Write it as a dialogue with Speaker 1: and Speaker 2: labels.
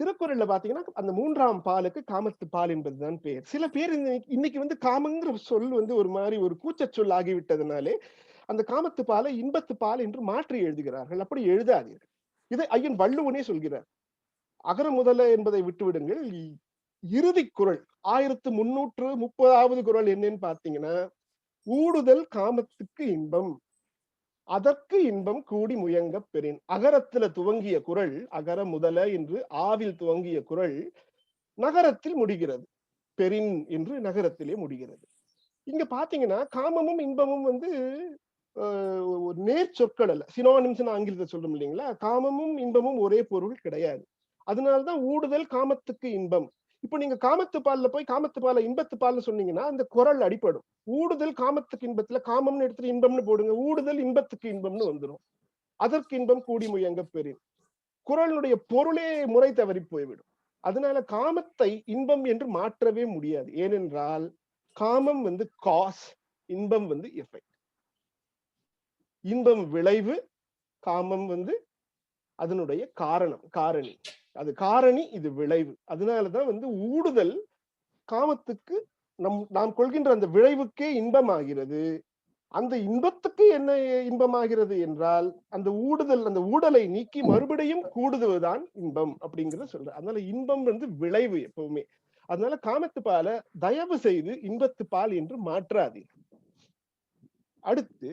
Speaker 1: திருக்குறள்ல பாத்தீங்கன்னா அந்த மூன்றாம் பாலுக்கு காமத்து பால் என்பதுதான் பெயர். சில பேர் இன்னைக்கு வந்து காமங்கிற சொல் வந்து ஒரு மாதிரி ஒரு கூச்சச் சொல் ஆகிவிட்டதுனாலே அந்த காமத்து பாலை இன்பத்து பால் என்று மாற்றி எழுதுகிறார்கள். அப்படி எழுதாதீர்கள். இதை ஐயன் வள்ளுவனே சொல்கிறார். அகர முதல என்பதை விட்டுவிடுங்கள். இறுதி குறள் ஆயிரத்து முன்னூற்று முப்பதாவது குறள் என்னன்னு பாத்தீங்கன்னா ஊடுதல் காமத்துக்கு இன்பம். அதற்கு இன்பம் கூடி முயங்க பெறின். அகரத்துல துவங்கிய குறள் அகர முதல என்று ஆவில் துவங்கிய குறள் நகரத்தில் முடிகிறது. பெரின் என்று நகரத்திலே முடிகிறது. இங்க பாத்தீங்கன்னா காமமும் இன்பமும் வந்து ஆஹ், நேர் சொற்கள் அல்ல. சினோனிம்ஸ் ஆங்கிலத்தை சொல்றோம் இல்லைங்களா? காமமும் இன்பமும் ஒரே பொருள் கிடையாது. அதனாலதான் ஊடுதல் காமத்துக்கு இன்பம். இப்போ நீங்க காமத்து பால்ல போய் காமத்து பால்ல இன்பத்து பால்னு சொன்னீங்கன்னா அந்த குரல் அடிபடும். ஊடுதல் காமத்துக்கு இன்பத்துல காமம்னு எடுத்துட்டு இன்பம்னு போடுங்க. ஊடுதல் இன்பத்துக்கு இன்பம்னு வந்துடும் அதற்கு இன்பம் கூடி முயங்க பெறின். குரலுடைய பொருளே முறை தவறி போய்விடும். அதனால காமத்தை இன்பம் என்று மாற்றவே முடியாது. ஏனென்றால் காமம் வந்து காஸ் இன்பம் வந்து எஃபெக்ட் இன்பம் விளைவு காமம் வந்து அதனுடைய காரணம் காரணி. அது காரணி இது விளைவு. அதனாலதான் வந்து ஊடுதல் காமத்துக்கு நம் நாம் கொள்கின்ற அந்த விளைவுக்கே இன்பமாகிறது. அந்த இன்பத்துக்கு என்ன இன்பமாகிறது என்றால் அந்த ஊடுதல் அந்த ஊடலை நீக்கி மறுபடியும் கூடுதுவதுதான் இன்பம் அப்படிங்கறத சொல்ற அதனால இன்பம் வந்து விளைவு எப்பவுமே. அதனால காமத்து பால தயவு செய்து இன்பத்து பால் என்று மாற்றாதீர்கள். அடுத்து